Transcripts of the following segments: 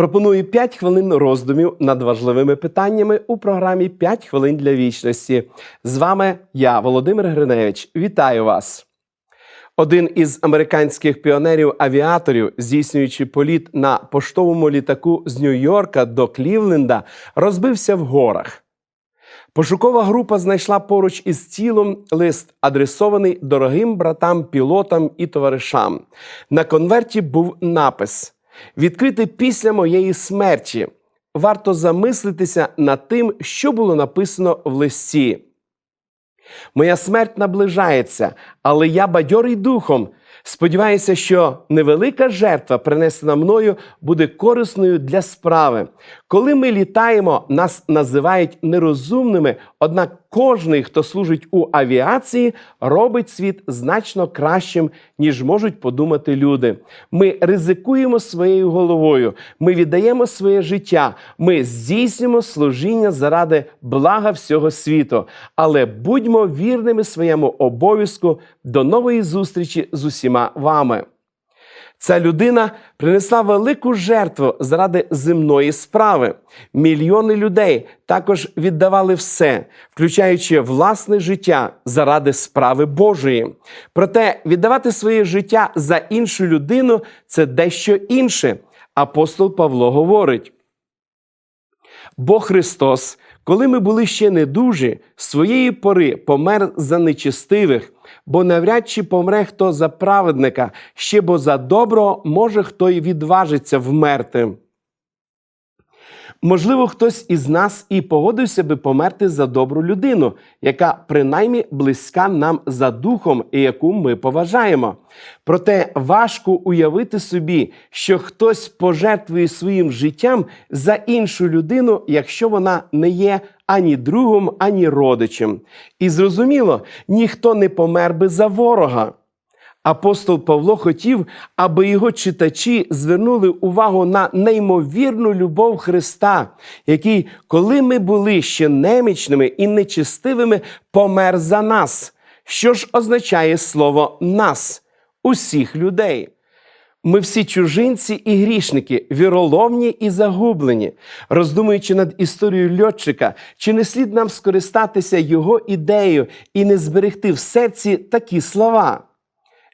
Пропоную 5 хвилин роздумів над важливими питаннями у програмі «5 хвилин для вічності. З вами я, Володимир Гриневич. Вітаю вас. Один із американських піонерів-авіаторів, здійснюючи політ на поштовому літаку з Нью-Йорка до Клівленда, розбився в горах. Пошукова група знайшла поруч із тілом лист, адресований дорогим братам, пілотам і товаришам. На конверті був напис: Відкрити після моєї смерті. Варто замислитися над тим, що було написано в листі. Моя смерть наближається, але я бадьорий духом. Сподіваюся, що невелика жертва, принесена мною, буде корисною для справи. Коли ми літаємо, нас називають нерозумними, однак кожний, хто служить у авіації, робить світ значно кращим, ніж можуть подумати люди. Ми ризикуємо своєю головою, ми віддаємо своє життя, ми здійснюємо служіння заради блага всього світу. Але будьмо вірними своєму обов'язку до нової зустрічі з усіма вами. Ця людина принесла велику жертву заради земної справи. Мільйони людей також віддавали все, включаючи власне життя заради справи Божої. Проте віддавати своє життя за іншу людину це дещо інше. Апостол Павло говорить. Бо Христос, коли ми були ще недужі, своєї пори помер за нечистивих, бо навряд чи помре хто за праведника, ще бо за добро може хто й відважиться вмерти. Можливо, хтось із нас і погодився би померти за добру людину, яка принаймні близька нам за духом і яку ми поважаємо. Проте важко уявити собі, що хтось пожертвує своїм життям за іншу людину, якщо вона не є ані другом, ані родичем. І зрозуміло, ніхто не помер би за ворога. Апостол Павло хотів, аби його читачі звернули увагу на неймовірну любов Христа, який, коли ми були ще немічними і нечистивими, помер за нас. Що ж означає слово нас, усіх людей? Ми всі чужинці і грішники, віроломні і загублені. Роздумуючи над історією льотчика, чи не слід нам скористатися його ідеєю і не зберегти в серці такі слова?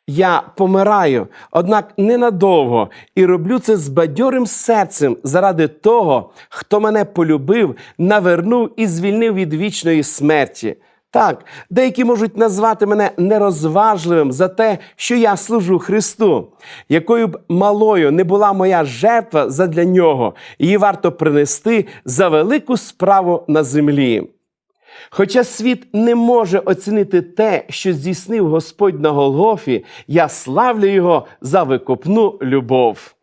Я помираю, однак ненадовго, і роблю це з бадьорим серцем заради того, хто мене полюбив, навернув і звільнив від вічної смерті. Так, деякі можуть назвати мене нерозважливим за те, що я служу Христу. Якою б малою не була моя жертва задля нього, її варто принести за велику справу на землі. Хоча світ не може оцінити те, що здійснив Господь на Голгофі, я славлю його за викупну любов.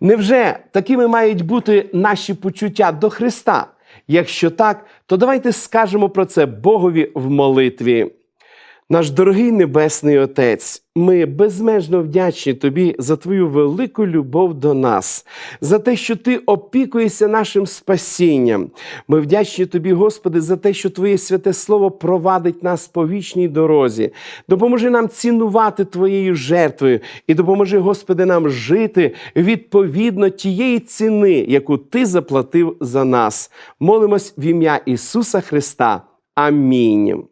Невже такими мають бути наші почуття до Христа? Якщо так, то давайте скажемо про це Богові в молитві. Наш дорогий Небесний Отець, ми безмежно вдячні Тобі за Твою велику любов до нас, за те, що Ти опікуєшся нашим спасінням. Ми вдячні Тобі, Господи, за те, що Твоє святе Слово провадить нас по вічній дорозі. Допоможи нам цінувати Твоєю жертвою і допоможи, Господи, нам жити відповідно тієї ціни, яку Ти заплатив за нас. Молимось в ім'я Ісуса Христа. Амінь.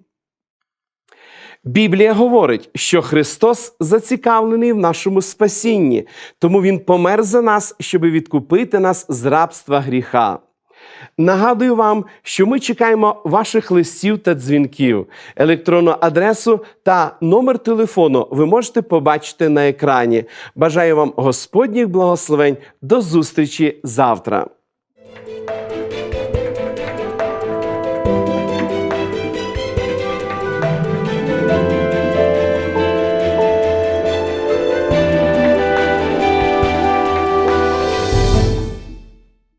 Біблія говорить, що Христос зацікавлений в нашому спасінні, тому Він помер за нас, щоб відкупити нас з рабства гріха. Нагадую вам, що ми чекаємо ваших листів та дзвінків. Електронну адресу та номер телефону ви можете побачити на екрані. Бажаю вам Господніх благословень. До зустрічі завтра.